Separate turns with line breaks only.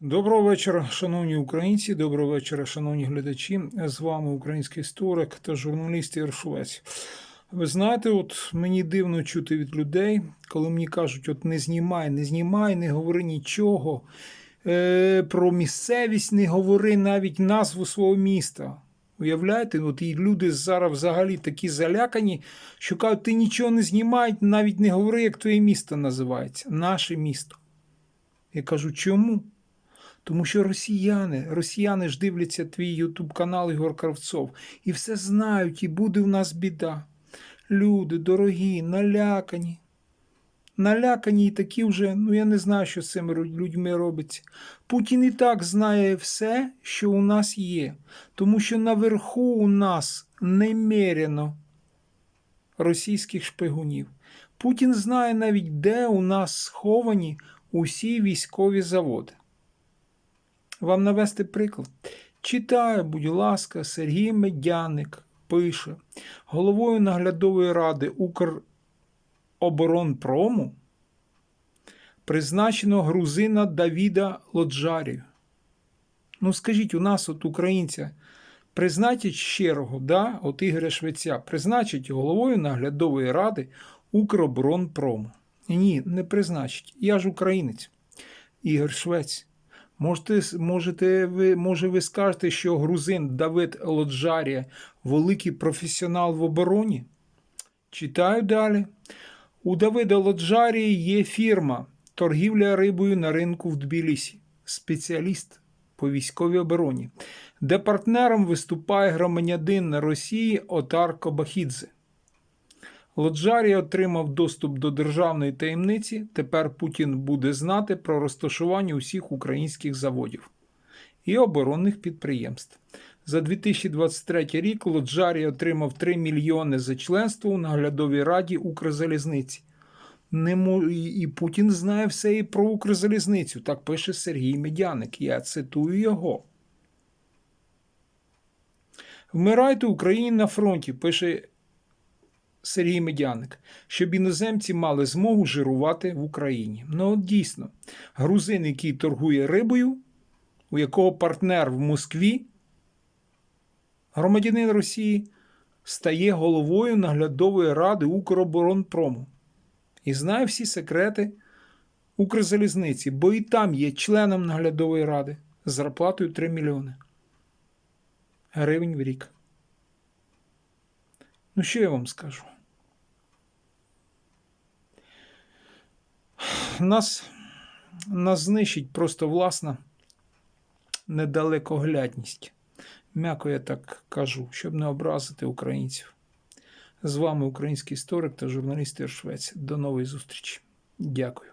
Доброго вечора, шановні українці. Доброго вечора, шановні глядачі. З вами український історик та журналіст Ігор Швець. Ви знаєте, от мені дивно чути від людей, коли мені кажуть, от не знімай, не знімай, не говори нічого. Е, про місцевість не говори навіть назву свого міста. Уявляєте, от і люди зараз взагалі такі залякані, що кажуть, ти нічого не знімай, навіть не говори, як твоє місто називається. Наше місто. Я кажу, чому? Тому що росіяни, росіяни ж дивляться твій ютуб канал Ігор Кравцов і все знають, і буде в нас біда. Люди дорогі, налякані. Налякані і такі вже, ну я не знаю, що з цими людьми робиться. Путін і так знає все, що у нас є, тому що наверху у нас немерено російських шпигунів. Путін знає навіть, де у нас сховані усі військові заводи. Вам навести приклад. Читаю, будь ласка, Сергій Медяник пише, головою наглядової ради Укроборонпрому призначено грузина Давіда Лоджарію. Ну, скажіть, у нас, от українця, призначить щирого, да, от Ігоря Швеця, призначить головою наглядової ради Укроборонпрому. Ні, не призначить. Я ж українець. Ігор Швець. Можете, можете ви, може, ви скажете, що грузин Давид Лоджарія великий професіонал в обороні? Читаю далі. У Давида Лоджарії є фірма торгівля рибою на ринку в Тбілісі, спеціаліст по військовій обороні, де партнером виступає громадянин Росії Отар Кобахідзе. Лоджарій отримав доступ до державної таємниці. Тепер Путін буде знати про розташування усіх українських заводів і оборонних підприємств. За 2023 рік Лоджарій отримав 3 мільйони за членство у наглядовій раді Укрзалізниці. Не мо... І Путін знає все і про Укрзалізницю. Так пише Сергій Медяник. Я цитую його. Вмирайте Україні на фронті, пише Сергій Медяник, щоб іноземці мали змогу жирувати в Україні. Ну, от дійсно, грузин, який торгує рибою, у якого партнер в Москві, громадянин Росії, стає головою наглядової ради Укроборонпрому і знає всі секрети Укрзалізниці, бо і там є членом наглядової ради з зарплатою 3 мільйони гривень в рік. Ну, що я вам скажу? Нас, нас знищить просто власна недалекоглядність. М'яко я так кажу, щоб не образити українців. З вами український історик та журналіст Ір Швець. До нової зустрічі. Дякую.